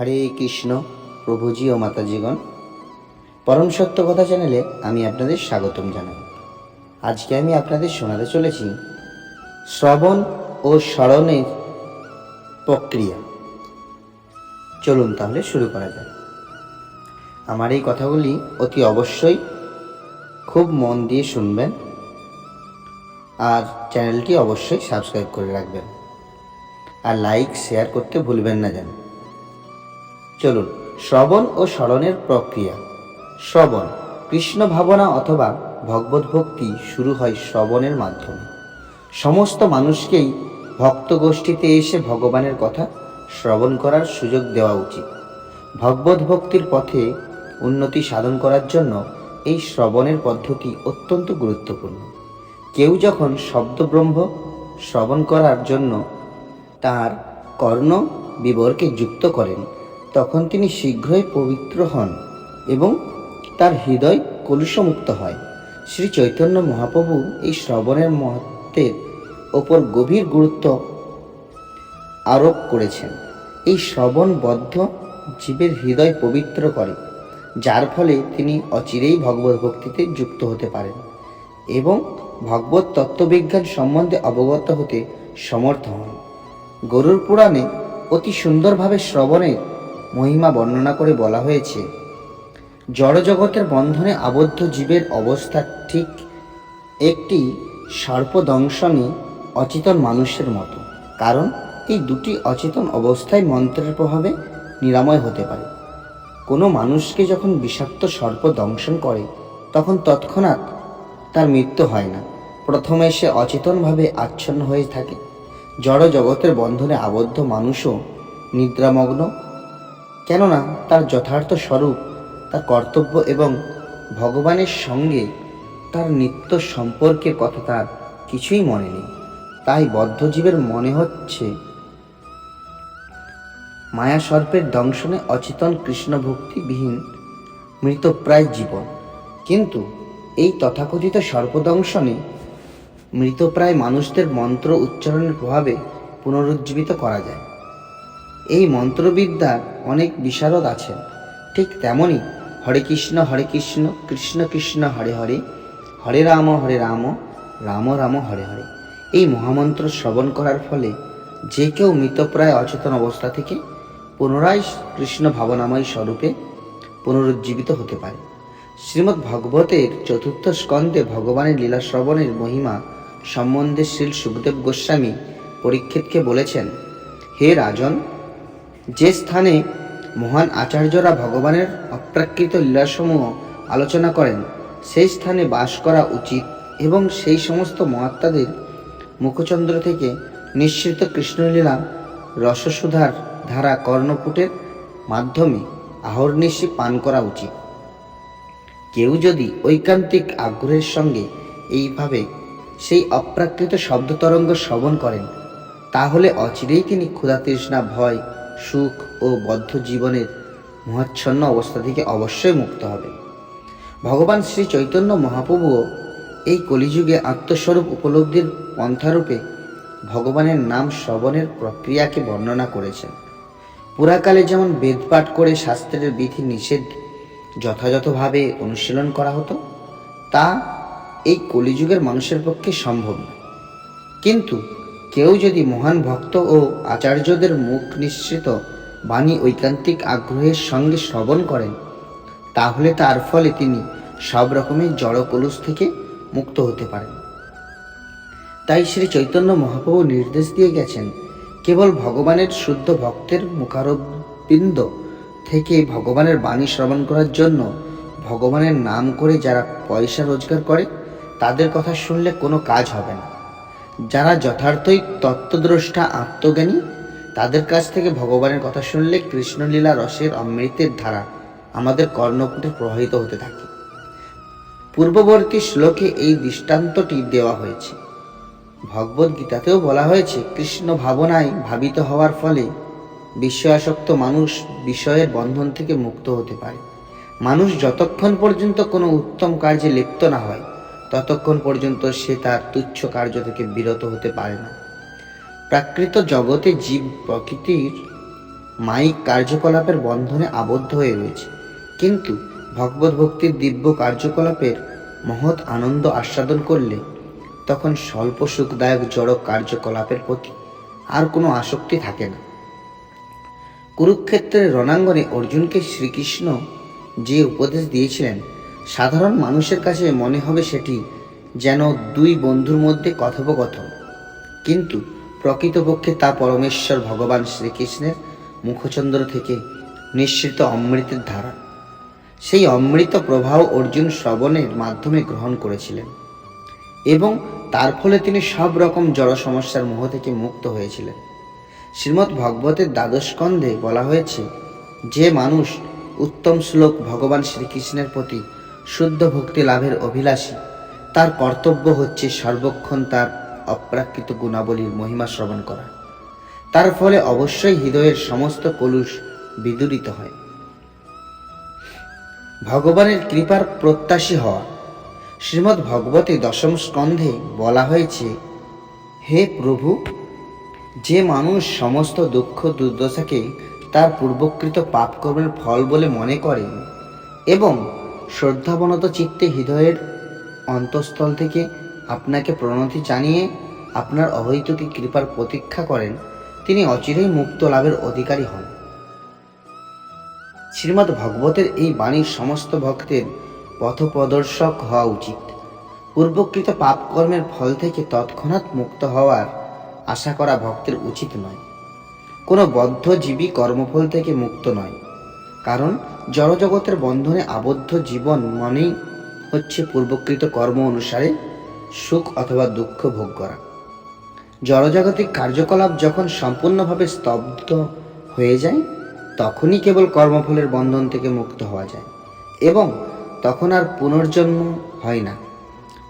হরে কৃষ্ণ, প্রভুজি ও মাতাজিগণ। পরম সত্য কথা চ্যানেলে আমি আপনাদের স্বাগতম জানাই। আজকে আমি আপনাদের শোনাতে চলেছি শ্রবণ ও স্মরণের প্রক্রিয়া। চলুন তাহলে শুরু করা যাক। আমার এই কথাগুলি অতি অবশ্যই খুব মন দিয়ে শুনবেন আর চ্যানেলটি অবশ্যই সাবস্ক্রাইব করে রাখবেন। আর লাইক, শেয়ার করতে ভুলবেন না যেন। চলুন, শ্রবণ ও স্মরণের প্রক্রিয়া। শ্রবণ, কৃষ্ণ ভাবনা অথবা ভগবত ভক্তি শুরু হয় শ্রবণের মাধ্যমে। সমস্ত মানুষকেই ভক্ত গোষ্ঠীতে এসে ভগবানের কথা শ্রবণ করার সুযোগ দেওয়া উচিত। ভগবত ভক্তির পথে উন্নতি সাধন করার জন্য এই শ্রবণের পদ্ধতি অত্যন্ত গুরুত্বপূর্ণ। কেউ যখন শব্দব্রহ্ম শ্রবণ করার জন্য তার কর্ণ বিবরকে যুক্ত করেন তখন তিনি শীঘ্রই পবিত্র হন এবং তার হৃদয় কলুষমুক্ত হয়। শ্রী চৈতন্য মহাপ্রভু এই শ্রবণের মহত্বের ওপর গভীর গুরুত্ব আরোপ করেছেন। এই শ্রবণবদ্ধ জীবের হৃদয় পবিত্র করে, যার ফলে তিনি অচিরেই ভগবত ভক্তিতে যুক্ত হতে পারেন এবং ভগবত তত্ত্ববিজ্ঞান সম্বন্ধে অবগত হতে সমর্থ হন। গরুর পুরাণে অতি সুন্দরভাবে শ্রবণের মহিমা বর্ণনা করে বলা হয়েছে। জড়জগতের বন্ধনে আবদ্ধ জীবের অবস্থা ঠিক একটি সর্পদংশনী অচেতন মানুষের মতো। কারণ এই দুটি অচেতন অবস্থায় মন্ত্রের প্রভাবে নিরাময় হতে পারে। কোনো মানুষকে যখন বিষাক্ত সর্প দংশন করে, তখন তৎক্ষণাৎ তার মৃত্যু হয় না। প্রথমে সে অচেতনভাবে আচ্ছন্ন হয়ে থাকে। জড় জগতের বন্ধনে আবদ্ধ মানুষও নিদ্রামগ্ন কেননা তার যথার্থ স্বরূপ, তার কর্তব্য এবং ভগবানের সঙ্গে তার নিত্য সম্পর্কের কথা তার কিছুই মনে নেই। তাই বদ্ধজীবের মনে হচ্ছে মায়া সর্পের দংশনে অচেতন কৃষ্ণ ভক্তিবিহীন মৃতপ্রায় জীবন। কিন্তু এই তথাকথিত সর্পদংশনে মৃতপ্রায় মানুষদের মন্ত্র উচ্চারণের প্রভাবে পুনরুজ্জীবিত করা যায়। এই মন্ত্রবিদ্যার অনেক বিশারদ আছেন ঠিক তেমনই হরে কৃষ্ণ হরে কৃষ্ণ কৃষ্ণ কৃষ্ণ, হরে হরে হরে রাম হরে রাম রাম রাম, হরে হরে। এই মহামন্ত্র শ্রবণ করার ফলে যে কেউ মৃতপ্রায় অচেতন অবস্থা থেকে পুনরায় কৃষ্ণ ভাবনাময় স্বরূপে পুনরুজ্জীবিত হতে পারে। শ্রীমদ্ ভগবতের চতুর্থ স্কন্ধে ভগবানের লীলা শ্রবণের মহিমা সম্বন্ধে শ্রীল সুখদেব গোস্বামী পরীক্ষিতকে বলেছেন, হে রাজন যে স্থানে মহান আচার্যরা ভগবানের অপ্রাকৃত লীলাসমূহ আলোচনা করেন, সেই স্থানে বাস করা উচিত এবং সেই সমস্ত মহাত্মাদের মুখচন্দ্র থেকে নিঃসৃত কৃষ্ণলীলা রসসুধার ধারা কর্ণপুটের মাধ্যমে আহর্নিশি পান করা উচিত। কেউ যদি ঐকান্তিক আগ্রহের সঙ্গে এইভাবে সেই অপ্রাকৃত শব্দতরঙ্গ শ্রবণ করেন, তাহলে অচিরেই তিনি ক্ষুধা তৃষ্ণা ভয় সুখ ও বদ্ধ জীবনের মহাচ্ছন্ন অবস্থা থেকে অবশ্যই মুক্ত হবে। ভগবান শ্রী চৈতন্য মহাপ্রভুও এই কলিযুগে আত্মস্বরূপ উপলব্ধির পন্থারূপে ভগবানের নাম শ্রবণের প্রক্রিয়াকে বর্ণনা করেছেন। পুরাকালে যেমন বেদপাঠ করে শাস্ত্রের বিধি নিষেধ যথাযথভাবে অনুশীলন করা হতো, তা এই কলিযুগের মানুষের পক্ষে সম্ভব না কিন্তু কেউ যদি মহান ভক্ত ও আচার্যদের মুখ নিঃসৃত বাণী ঐকান্তিক আগ্রহের সঙ্গে শ্রবণ করেন, তাহলে তার ফলে তিনি সব রকমের জড় কলুষ থেকে মুক্ত হতে পারেন। তাই শ্রী চৈতন্য মহাপ্রভু নির্দেশ দিয়ে গেছেন, কেবল ভগবানের শুদ্ধ ভক্তের মুখারবিন্দ থেকে ভগবানের বাণী শ্রবণ করার জন্য ভগবানের নাম করে যারা পয়সা রোজগার করে, তাদের কথা শুনলে কোনো কাজ হবে না। যারা যথার্থই তত্ত্বদ্রষ্টা, আত্মজ্ঞানী, তাদের কাছ থেকে ভগবানের কথা শুনলে কৃষ্ণলীলা রসের অমৃতের ধারা আমাদের কর্ণপুটে প্রবাহিত হতে থাকে। পূর্ববর্তী শ্লোকে এই দৃষ্টান্তটি দেওয়া হয়েছে। ভগবদ গীতাতেও বলা হয়েছে, কৃষ্ণ ভাবনায় ভাবিত হওয়ার ফলে বিষয়াসক্ত মানুষ বিষয়ের বন্ধন থেকে মুক্ত হতে পারে। মানুষ যতক্ষণ পর্যন্ত কোনো উত্তম কার্যে লিপ্ত না হয় ততক্ষণ পর্যন্ত সে তার তুচ্ছ কার্য থেকে বিরত হতে পারে না। প্রাকৃত জগতে জীব প্রকৃতির মাইক কার্যকলাপের বন্ধনে আবদ্ধ হয়ে রয়েছে। কিন্তু ভগবত ভক্তির দিব্য কার্যকলাপের মহৎ আনন্দ আস্বাদন করলে তখন স্বল্প সুখদায়ক জড় কার্যকলাপের প্রতি আর কোনো আসক্তি থাকে না। কুরুক্ষেত্রের রণাঙ্গনে অর্জুনকে শ্রীকৃষ্ণ যে উপদেশ দিয়েছিলেন সাধারণ মানুষের কাছে মনে হবে সেটি যেন দুই বন্ধুর মধ্যে কথোপকথন। কিন্তু প্রকৃতপক্ষে তা পরমেশ্বর ভগবান শ্রীকৃষ্ণের মুখচন্দ্র থেকে নিঃসৃত অমৃতের ধারা। সেই অমৃত প্রবাহ অর্জুন শ্রবণের মাধ্যমে গ্রহণ করেছিলেন এবং তার ফলে তিনি সব রকম জড় সমস্যার মোহ থেকে মুক্ত হয়েছিলেন। শ্রীমদ্ ভগবতের দ্বাদশ স্কন্ধে বলা হয়েছে, যে মানুষ উত্তম শ্লোক ভগবান শ্রীকৃষ্ণের প্রতি শুদ্ধ ভক্তি লাভের অভিলাষী। তার কর্তব্য হচ্ছে সর্বক্ষণ তার অপ্রাকৃত গুণাবলীর মহিমা শ্রবণ করা। তার ফলে অবশ্যই হৃদয়ের সমস্ত কলুষ বিদূরিত হয়। ভগবানের কৃপার প্রত্যাশী হওয়া। শ্রীমদ্ ভগবতে দশম স্কন্ধে বলা হয়েছে, হে প্রভু, যে মানুষ সমস্ত দুঃখ দুর্দশাকে তার পূর্বকৃত পাপকর্মের ফল বলে মনে করে এবং শ্রদ্ধাবনত চিত্তে হৃদয়ের অন্তঃস্থল থেকে আপনাকে প্রণতি জানিয়ে আপনার অহৈতুকী কৃপার প্রতীক্ষা করেন। তিনি অচিরেই মুক্ত লাভের অধিকারী হন। শ্রীমদ্ ভগবতের এই বাণীর সমস্ত ভক্তের পথপ্রদর্শক হওয়া উচিত। পূর্বকৃত পাপকর্মের ফল থেকে তৎক্ষণাৎ মুক্ত হওয়ার আশা করা ভক্তের উচিত নয়। কোনো বদ্ধজীবী কর্মফল থেকে মুক্ত নয়। কারণ জড়জগতের বন্ধনে আবদ্ধ জীবন মানেই হচ্ছে পূর্বকৃত কর্ম অনুসারে সুখ অথবা দুঃখ ভোগ করা। জড়জাগতিক কার্যকলাপ যখন সম্পূর্ণভাবে স্তব্ধ হয়ে যায়, তখনই কেবল কর্মফলের বন্ধন থেকে মুক্ত হওয়া যায় এবং তখন আর পুনর্জন্ম হয় না।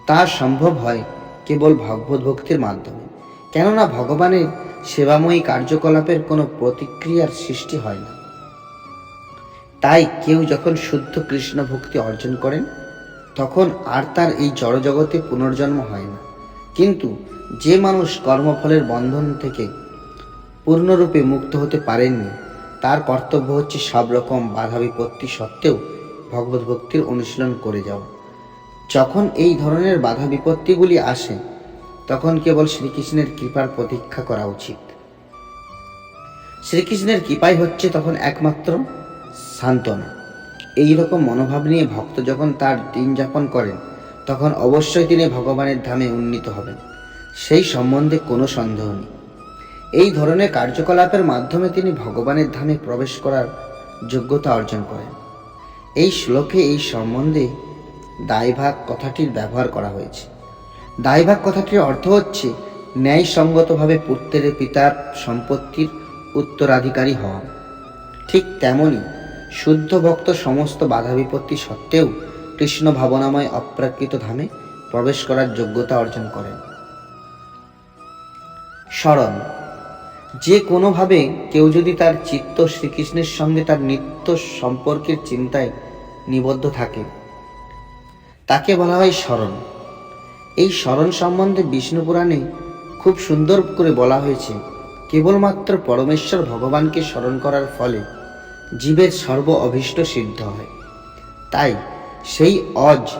তা সম্ভব হয় কেবল ভগবত ভক্তির মাধ্যমে। কেননা ভগবানের সেবাময়ী কার্যকলাপের কোনো প্রতিক্রিয়ার সৃষ্টি হয় না। তাই কেউ যখন শুদ্ধ কৃষ্ণ ভক্তি অর্জন করেন, তখন আর তার এই জড়জগতে পুনর্জন্ম হয় না। কিন্তু যে মানুষ কর্মফলের বন্ধন থেকে পূর্ণরূপে মুক্ত হতে পারেননি, তার কর্তব্য হচ্ছে সব রকম বাধা বিপত্তি সত্ত্বেও ভগবত ভক্তির অনুশীলন করে যাওয়া। যখন এই ধরনের বাধা বিপত্তিগুলি আসে, তখন কেবল শ্রীকৃষ্ণের কৃপার প্রতীক্ষা করা উচিত। শ্রীকৃষ্ণের কৃপাই হচ্ছে তখন একমাত্র সান্ত্বনা। এই রকম মনোভাব নিয়ে ভক্ত যখন তার দিন যাপন করেন, তখন অবশ্যই তিনি ভগবানের ধামে উন্নীত হবেন। সেই সম্বন্ধে কোনো সন্দেহ নেই। এই ধরনের কার্যকলাপের মাধ্যমে তিনি ভগবানের ধামে প্রবেশ করার যোগ্যতা অর্জন করেন। এই শ্লোকে এই সম্বন্ধে দায়ভাগ কথাটির ব্যবহার করা হয়েছে। দায়ভাগ কথাটির অর্থ হচ্ছে ন্যায়সঙ্গতভাবে পুত্রের পিতার সম্পত্তির উত্তরাধিকারী হওয়া। ঠিক তেমনি শুদ্ধ ভক্ত সমস্ত বাধা বিপত্তি সত্ত্বেও কৃষ্ণ ভাবনাময় অপ্রাকৃত ধামে প্রবেশ করার যোগ্যতা অর্জন করেন। স্মরণ যে কোনোভাবে কেউ যদি তার চিত্ত শ্রীকৃষ্ণের সঙ্গে তার নিত্য সম্পর্কের চিন্তায় নিবদ্ধ থাকে, তাকে বলা হয় স্মরণ এই স্মরণ সম্বন্ধে বিষ্ণু পুরাণে খুব সুন্দর করে বলা হয়েছে, কেবলমাত্র পরমেশ্বর ভগবানকে স্মরণ করার ফলে জীবের সর্ব অভীষ্ট সিদ্ধ হয়। তাই সেই অজ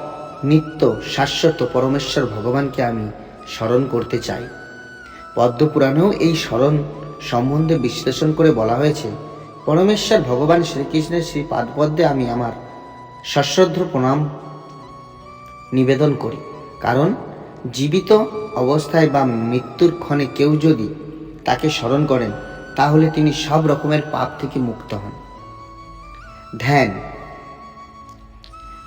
নিত্য শাশ্বত পরমেশ্বর ভগবানকে আমি স্মরণ করতে চাই। পদ্মপুরাণেও এই স্মরণ সম্বন্ধে বিশ্লেষণ করে বলা হয়েছে, পরমেশ্বর ভগবান শ্রীকৃষ্ণের শ্রী পাদপদ্মে আমি আমার সশ্রদ্ধ প্রণাম নিবেদন করি। কারণ জীবিত অবস্থায় বা মৃত্যুর ক্ষণে কেউ যদি তাকে স্মরণ করেন, তাহলে তিনি সব রকমের পাপ থেকে মুক্ত হন। ধ্যান।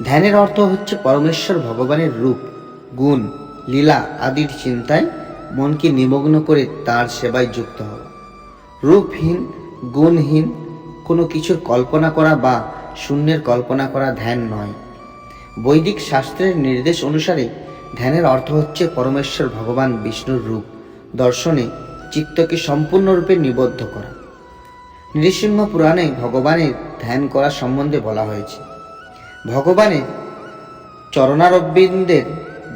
ধ্যানের অর্থ হচ্ছে পরমেশ্বর ভগবানের রূপ, গুণ, লীলা আদির চিন্তায় মনকে নিমগ্ন করে তার সেবায় যুক্ত হওয়া। রূপহীন, গুণহীন কোনো কিছুর কল্পনা করা বা শূন্যের কল্পনা করা ধ্যান নয়। বৈদিক শাস্ত্রের নির্দেশ অনুসারে ধ্যানের অর্থ হচ্ছে পরমেশ্বর ভগবান বিষ্ণুর রূপ, দর্শনে চিত্তকে সম্পূর্ণরূপে নিবদ্ধ করা। নৃসিংহ পুরাণে ভগবানের ধ্যান করা সম্বন্ধে বলা হয়েছে। ভগবানের চরণারবিন্দের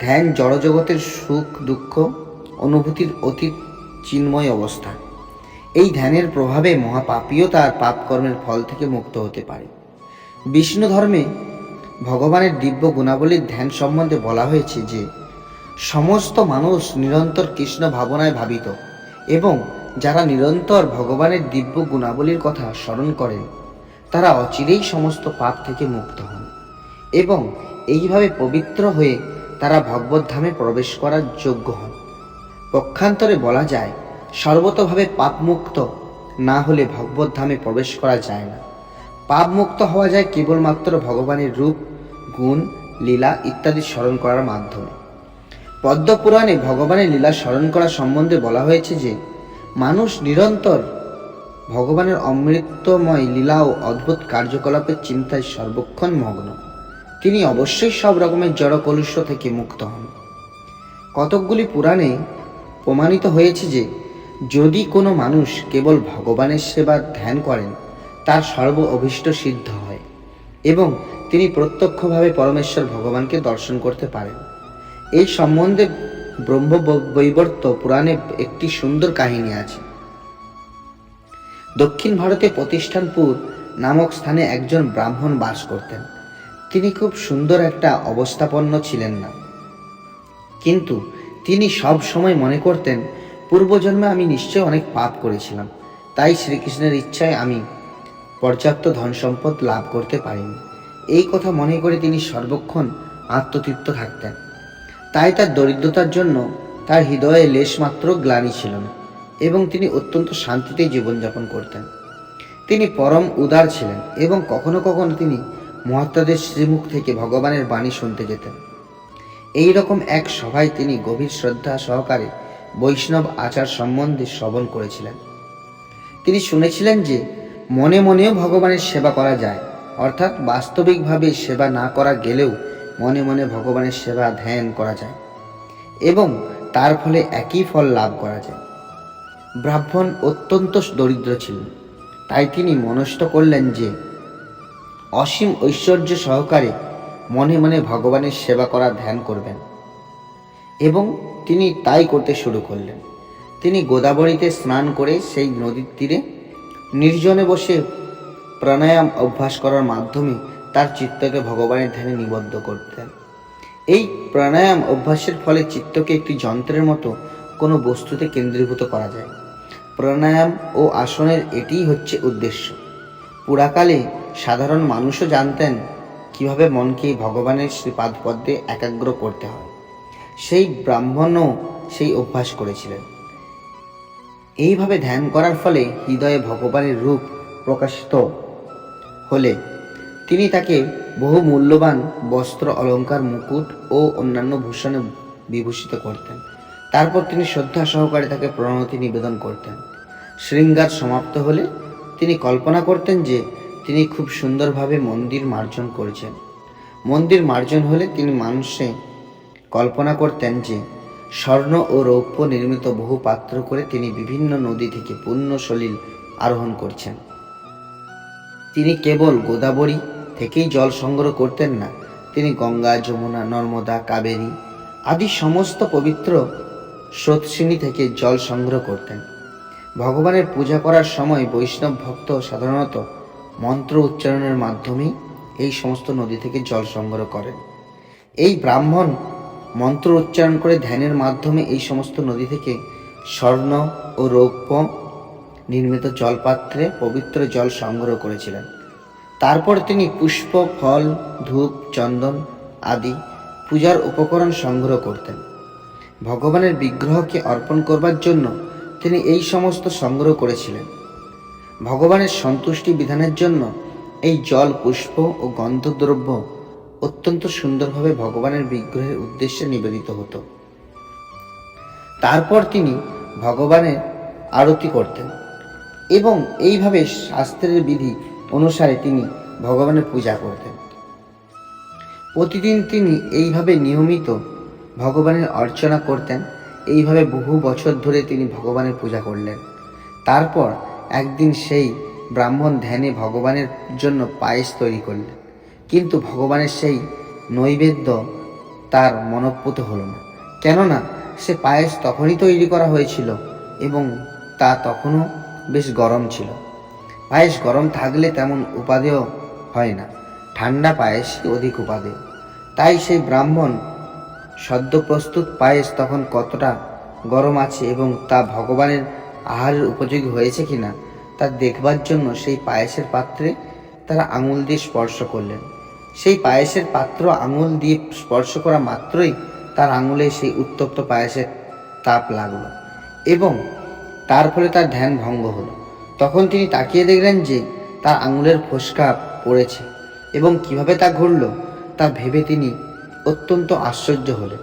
ধ্যান জড়জগতের সুখ, দুঃখ, অনুভূতির অতি চিন্ময় অবস্থা। এই ধ্যানের প্রভাবে মহাপাপীও তার পাপকর্মের ফল থেকে মুক্ত হতে পারে। বিষ্ণু ধর্মে ভগবানের দিব্য গুণাবলীর ধ্যান সম্বন্ধে বলা হয়েছে যে, সমস্ত মানুষ নিরন্তর কৃষ্ণ ভাবনায় ভাবিত এবং যারা নিরন্তর ভগবানের দিব্য গুণাবলীর কথা স্মরণ করেন, তারা অচিরেই সমস্ত পাপ থেকে মুক্ত হন এবং এইভাবে পবিত্র হয়ে তারা ভগবদ্ধামে প্রবেশ করার যোগ্য হন। পক্ষান্তরে বলা যায়, সর্বতভাবে পাপমুক্ত না হলে ভগবদ্ধামে প্রবেশ করা যায় না। পাপমুক্ত হওয়া যায় কেবলমাত্র ভগবানের রূপ, গুণ, লীলা ইত্যাদি স্মরণ করার মাধ্যমে। পদ্মপুরাণে ভগবানের লীলা স্মরণ করা সম্বন্ধে বলা হয়েছে যে মানুষ নিরন্তর ভগবানের অমৃতময় লীলা ও অদ্ভুত কার্যকলাপের চিন্তায় সর্বক্ষণ মগ্ন। তিনি অবশ্যই সব রকমের জড় কলুষ থেকে মুক্ত হন। কতকগুলি পুরাণে প্রমাণিত হয়েছে যে, যদি কোনো মানুষ কেবল ভগবানের সেবা ধ্যান করেন, তার সর্ব অভীষ্ট সিদ্ধ হয় এবং তিনি প্রত্যক্ষভাবে পরমেশ্বর ভগবানকে দর্শন করতে পারেন। এই সম্বন্ধে ব্রহ্ম বৈবর্ত পুরাণে একটি সুন্দর কাহিনী আছে। দক্ষিণ ভারতে প্রতিষ্ঠানপুর নামক স্থানে একজন ব্রাহ্মণ বাস করতেন। তিনি খুব সুন্দর একটা অবস্থাপন্ন ছিলেন না। কিন্তু তিনি সব সময় মনে করতেন, পূর্বজন্মে আমি নিশ্চয় অনেক পাপ করেছিলাম, তাই শ্রীকৃষ্ণের ইচ্ছায় আমি পর্যাপ্ত ধন সম্পদ লাভ করতে পারিনি। এই কথা মনে করে তিনি সর্বক্ষণ আত্মতৃপ্ত থাকতেন। তাই তার দরিদ্রতার জন্য তার হৃদয়ে লেশমাত্র গ্লানি ছিল না এবং তিনি অত্যন্ত শান্তিতে জীবনযাপন করতেন। তিনি পরম উদার ছিলেন এবং কখনো কখনো তিনি মহাত্মাদের শ্রীমুখ থেকে ভগবানের বাণী শুনতে যেতেন। এই রকম এক সভায় তিনি গভীর শ্রদ্ধা সহকারে বৈষ্ণব আচার সম্বন্ধে শ্রবণ করেছিলেন। তিনি শুনেছিলেন যে মনে মনেও ভগবানের সেবা করা যায়, অর্থাৎ বাস্তবিকভাবে সেবা না করা গেলেও মনে মনে ভগবানের সেবা ধ্যান করা যায় এবং তার ফলে একই ফল লাভ করা যায়। ব্রাহ্মণ অত্যন্ত দরিদ্র ছিলেন। তাই তিনি মনস্থ করলেন যে, অসীম ঐশ্বর্য সহকারে মনে মনে ভগবানের সেবা করা ধ্যান করবেন। এবং তিনি তাই করতে শুরু করলেন। তিনি গোদাবরীতে স্নান করে সেই নদীর তীরে নির্জনে বসে প্রাণায়াম অভ্যাস করার মাধ্যমে তার চিত্তকে ভগবানের ধ্যানে নিবদ্ধ করতেন। এই প্রাণায়াম অভ্যাসের ফলে চিত্তকে একটি যন্ত্রের মতো কোনো বস্তুতে কেন্দ্রীভূত করা যায়। প্রাণায়াম ও আসনের এটিই হচ্ছে উদ্দেশ্য। পুরাকালে সাধারণ মানুষও জানতেন কীভাবে মনকে ভগবানের শ্রীপাদপদ্মে একাগ্র করতে হয়। সেই ব্রাহ্মণও সেই অভ্যাস করেছিলেন। এইভাবে ধ্যান করার ফলে হৃদয়ে ভগবানের রূপ প্রকাশিত হলে তিনি তাকে বহু মূল্যবান বস্ত্র অলঙ্কার মুকুট ও অন্যান্য ভূষণে বিভূষিত করতেন। তারপর তিনি শ্রদ্ধা সহকারে তাকে প্রণতি নিবেদন করতেন। শৃঙ্গার সমাপ্ত হলে তিনি কল্পনা করতেন যে তিনি খুব সুন্দরভাবে মন্দির মার্জন করেছেন। মন্দির মার্জন হলে তিনি মানুষে কল্পনা করতেন যে স্বর্ণ ও রৌপ্য নির্মিত বহু পাত্র করে তিনি বিভিন্ন নদী থেকে পূর্ণ সলিল আরোহণ করছেন। তিনি কেবল গোদাবরী থেকেই জল সংগ্রহ করতেন না। তিনি গঙ্গা, যমুনা, নর্মদা, কাবেরী আদি সমস্ত পবিত্র স্রোতশ্রেণী থেকে জল সংগ্রহ করতেন। ভগবানের পূজা করার সময় বৈষ্ণব ভক্ত সাধারণত মন্ত্র উচ্চারণের মাধ্যমেই এই সমস্ত নদী থেকে জল সংগ্রহ করেন। এই ব্রাহ্মণ মন্ত্র উচ্চারণ করে ধ্যানের মাধ্যমে এই সমস্ত নদী থেকে স্বর্ণ ও রৌপ্য নির্মিত জলপাত্রে পবিত্র জল সংগ্রহ করেছিলেন। তারপর তিনি পুষ্প, ফল, ধূপ, চন্দন আদি পূজার উপকরণ সংগ্রহ করতেন। ভগবানের বিগ্রহকে অর্পণ করবার জন্য তিনি এই সমস্ত সংগ্রহ করেছিলেন। ভগবানের সন্তুষ্টি বিধানের জন্য এই জল, পুষ্প ও গন্ধদ্রব্য অত্যন্ত সুন্দরভাবে ভগবানের বিগ্রহের উদ্দেশ্যে নিবেদিত হতো। তারপর তিনি ভগবানের আরতি করতেন এবং এইভাবে শাস্ত্রের বিধি অনুসারে তিনি ভগবানের পূজা করতেন। প্রতিদিন তিনি এইভাবে নিয়মিত ভগবানের অর্চনা করতেন, এইভাবে বহু বছর ধরে তিনি ভগবানের পূজা করলেন। তারপর একদিন সেই ব্রাহ্মণ ধ্যানে ভগবানের জন্য পায়েস তৈরি করলেন। কিন্তু ভগবানের সেই নৈবেদ্য তার মনপ্রত হলো না। কেননা সে পায়েস তখনই তৈরি করা হয়েছিল এবং তা তখনও বেশ গরম ছিল। পায়েস গরম থাকলে তেমন উপাদেয় হয় না। ঠান্ডা পায়েসই অধিক উপাদেয়। তাই সেই ব্রাহ্মণ সদ্য প্রস্তুত পায়েস তখন কতটা গরম আছে এবং তা ভগবানের আহারের উপযোগী হয়েছে কিনা, তা দেখবার জন্য সেই পায়েসের পাত্রে তারা আঙুল দিয়ে স্পর্শ করলেন। সেই পায়েসের পাত্র আঙুল দিয়ে স্পর্শ করা মাত্রই তার আঙুলে সেই উত্তপ্ত পায়েসের তাপ লাগল এবং তার ফলে তার ধ্যান ভঙ্গ হলো। তখন তিনি তাকিয়ে দেখলেন যে তার আঙুলের ফোসকা পড়েছে এবং কীভাবে তা ঘটল তা ভেবে তিনি অত্যন্ত আশ্চর্য হলেন।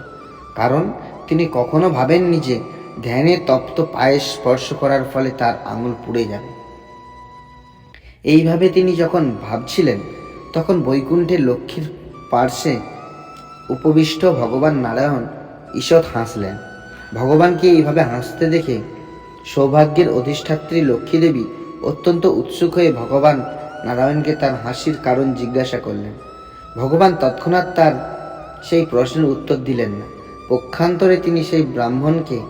কারণ তিনি কখনো ভাবেননি যে ধ্যানে তপ্ত পায়েস স্পর্শ করার ফলে তার আঙুল পুড়ে যাবে। এইভাবে তিনি যখন ভাবছিলেন, তখন বৈকুণ্ঠের লক্ষ্মীর পার্শ্বে উপবিষ্ট ভগবান নারায়ণ ঈষৎ হাসলেন। ভগবানকে এইভাবে হাসতে দেখে সৌভাগ্যের অধিষ্ঠাত্রী লক্ষ্মী দেবী অত্যন্ত উৎসুক হয়ে ভগবান নারায়ণকে তার হাসির কারণ জিজ্ঞাসা করলেন। ভগবান তৎক্ষণাৎ তার সেই প্রশ্নের উত্তর দিলেন না। পক্ষান্তরে তিনি সেই ব্রাহ্মণকে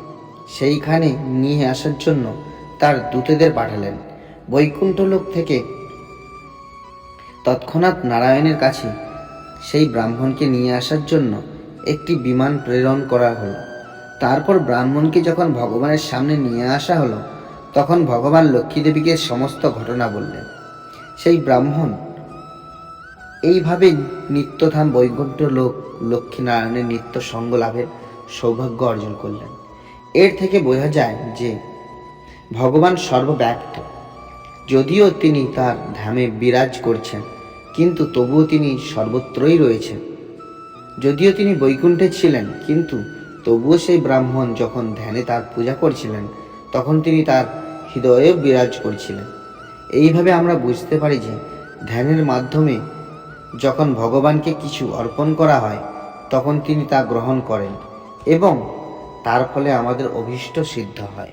সেইখানে নিয়ে আসার জন্য তার দূতেদের পাঠালেন। বৈকুণ্ঠ লোক থেকে তৎক্ষণাৎ নারায়ণের কাছে সেই ব্রাহ্মণকে নিয়ে আসার জন্য একটি বিমান প্রেরণ করা হলো। তারপর ব্রাহ্মণকে যখন ভগবানের সামনে নিয়ে আসা হলো, তখন ভগবান লক্ষ্মীদেবীকে সমস্ত ঘটনা বললেন। সেই ব্রাহ্মণ, এইভাবে নিত্যধাম বৈকুণ্ঠ লোক লক্ষ্মীনারায়ণের নিত্য সঙ্গ লাভের সৌভাগ্য অর্জন করলেন। এর থেকে বোঝা যায় যে ভগবান সর্বব্যাপ্ত। যদিও তিনি তার ধামে বিরাজ করছেন, কিন্তু তবুও তিনি সর্বত্রই রয়েছেন। যদিও তিনি বৈকুণ্ঠে ছিলেন, কিন্তু তবুও সেই ব্রাহ্মণ যখন ধ্যানে তার পূজা করছিলেন, তখন তিনি তার হৃদয়ে বিরাজ করছিলেন। এইভাবে আমরা বুঝতে পারি যে, ধ্যানের মাধ্যমে যখন ভগবানকে কিছু অর্পণ করা হয়, তখন তিনি তা গ্রহণ করেন এবং তার ফলে আমাদের অভীষ্ট সিদ্ধ হয়।